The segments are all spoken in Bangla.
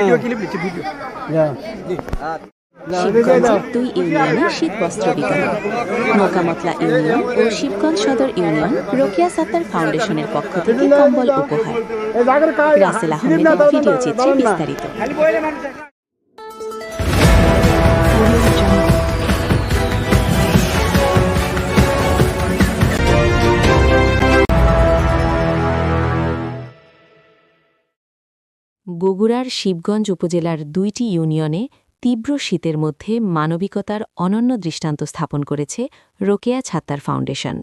ভিডিও ক্লিপ নিচ্ছি ভিডিও। শিবগঞ্জের দুই ইউনিয়নে শীত বস্ত্র বিতরণ মোকামতলা ইউনিয়ন ও শিবগঞ্জ সদর ইউনিয়ন রোকিয়া সাত্তার ফাউন্ডেশনের পক্ষ থেকে কম্বল উপহার। রাসেল আহমেদ ভিডিও চিত্রে বিস্তারিত। বগুড়ার শিবগঞ্জ উপজেলার দুইটি ইউনিয়নে তীব্র শীতের মধ্যে মানবিকতার অনন্য দৃষ্টান্ত স্থাপন করেছে রোকেয়া ছাত্তার ফাউন্ডেশন।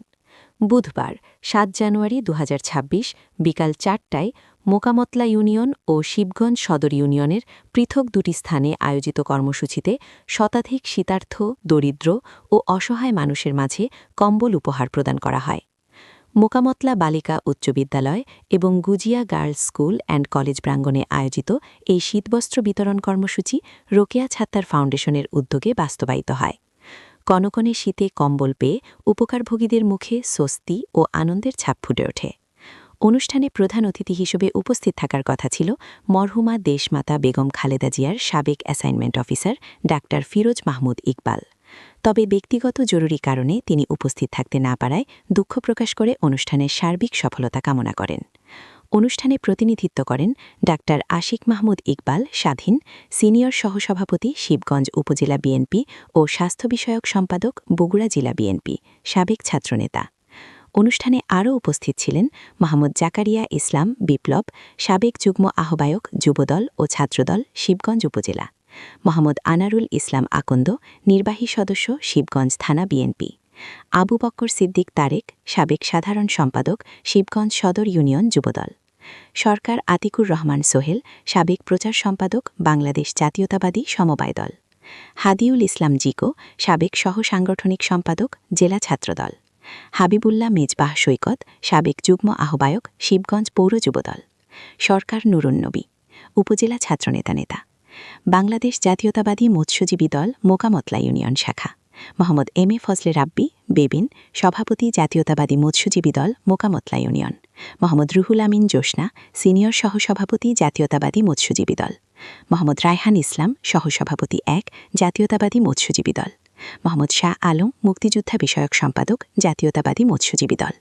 বুধবার, সাত জানুয়ারি দুহাজার ছাব্বিশ, বিকাল চারটায় মোকামতলা ইউনিয়ন ও শিবগঞ্জ সদর ইউনিয়নের পৃথক দুটি স্থানে আয়োজিত কর্মসূচিতে শতাধিক শীতার্থ, দরিদ্র ও অসহায় মানুষের মাঝে কম্বল উপহার প্রদান করা হয়। মোকামতলা বালিকা উচ্চ বিদ্যালয় এবং Gujia girls school and college প্রাঙ্গণে আয়োজিত এই শীতবস্ত্র বিতরণ কর্মসূচি রোকেয়া ছাত্তার ফাউন্ডেশনের উদ্যোগে বাস্তবায়িত হয়। কনকনে শীতে কম্বল পেয়ে উপকারভোগীদের মুখে স্বস্তি ও আনন্দের ছাপ ফুটে ওঠে। অনুষ্ঠানে প্রধান অতিথি হিসেবে উপস্থিত থাকার কথা ছিল মরহুমা দেশমাতা বেগম খালেদা জিয়ার সাবেক assignment officer doctor Firoz Mahmud Iqbal. তবে ব্যক্তিগত জরুরি কারণে তিনি উপস্থিত থাকতে না পারায় দুঃখ প্রকাশ করে অনুষ্ঠানের সার্বিক সফলতা কামনা করেন। অনুষ্ঠানে প্রতিনিধিত্ব করেন ডাক্তার আশিক মাহমুদ ইকবাল, স্বাধীন, সিনিয়র সহসভাপতি শিবগঞ্জ উপজেলা বিএনপি ও স্বাস্থ্য বিষয়ক সম্পাদক বগুড়া জেলা বিএনপি, সাবেক ছাত্রনেতা। অনুষ্ঠানে আরও উপস্থিত ছিলেন মাহমুদ জাকারিয়া ইসলাম, বিপ্লব, সাবেক যুগ্ম আহ্বায়ক, যুবদল ও ছাত্রদল, শিবগঞ্জ উপজেলা। মোহাম্মদ আনারুল ইসলাম আকন্দ, নির্বাহী সদস্য, শিবগঞ্জ থানা বিএনপি। আবু বক্কর সিদ্দিক তারেক, সাবেক সাধারণ সম্পাদক, শিবগঞ্জ সদর ইউনিয়ন যুবদল। সরকার আতিকুর রহমান সোহেল, সাবেক প্রচার সম্পাদক, বাংলাদেশ জাতীয়তাবাদী সমবায় দল। হাদিউল ইসলাম জিকো, সাবেক সহ সাংগঠনিক সম্পাদক, জেলা ছাত্রদল। হাবিবুল্লাহ মেজবাহ সৈকত, সাবেক যুগ্ম আহ্বায়ক, শিবগঞ্জ পৌর যুবদল। সরকার নুরুন্নবী, উপজেলা ছাত্রনেতা নেতা। বাংলাদেশ জাতীয়তাবাদী মৎস্যজীবী দল মোকামতলা ইউনিয়ন শাখা। Mohammad M A Fazle Rabbi, Bevin, সভাপতি জাতীয়তাবাদী মৎস্যজীবী দল মোকামতলা ইউনিয়ন। মোহাম্মদ রুহুল আমিন জোসনা, সিনিয়র সহসভাপতি জাতীয়তাবাদী মৎস্যজীবী দল। মোহাম্মদ রায়হান ইসলাম, সহসভাপতি এক, জাতীয়তাবাদী মৎস্যজীবী দল। মোহাম্মদ শাহ আলম, মুক্তিযোদ্ধা বিষয়ক সম্পাদক, জাতীয়তাবাদী মৎস্যজীবী দল।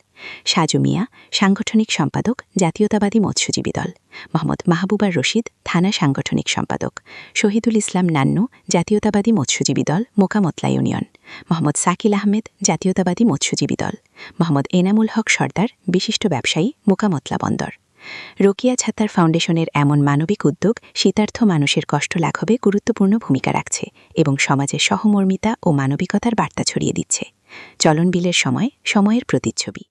সাজু মিয়া, সাংগঠনিক সম্পাদক, জাতীয়তাবাদী মৎস্যজীবী দল। মোহাম্মদ মাহবুবার রশিদ, থানা সাংগঠনিক সম্পাদক। শহীদুল ইসলাম নান্নু, জাতীয়তাবাদী মৎস্যজীবী দল, মোকামতলা ইউনিয়ন। মোহাম্মদ সাকিল আহমেদ, জাতীয়তাবাদী মৎস্যজীবী দল। মোহাম্মদ এনামুল হক সর্দার, বিশিষ্ট ব্যবসায়ী, মোকামতলা বন্দর। রোকিয়া ছাতার ফাউন্ডেশনের এমন মানবিক উদ্যোগ শীতার্থ মানুষের কষ্ট লাঘবে গুরুত্বপূর্ণ ভূমিকা রাখছে এবং সমাজের সহমর্মিতা ও মানবিকতার বার্তা ছড়িয়ে দিচ্ছে। চলন বিলের সময়, সময়ের প্রতিচ্ছবি।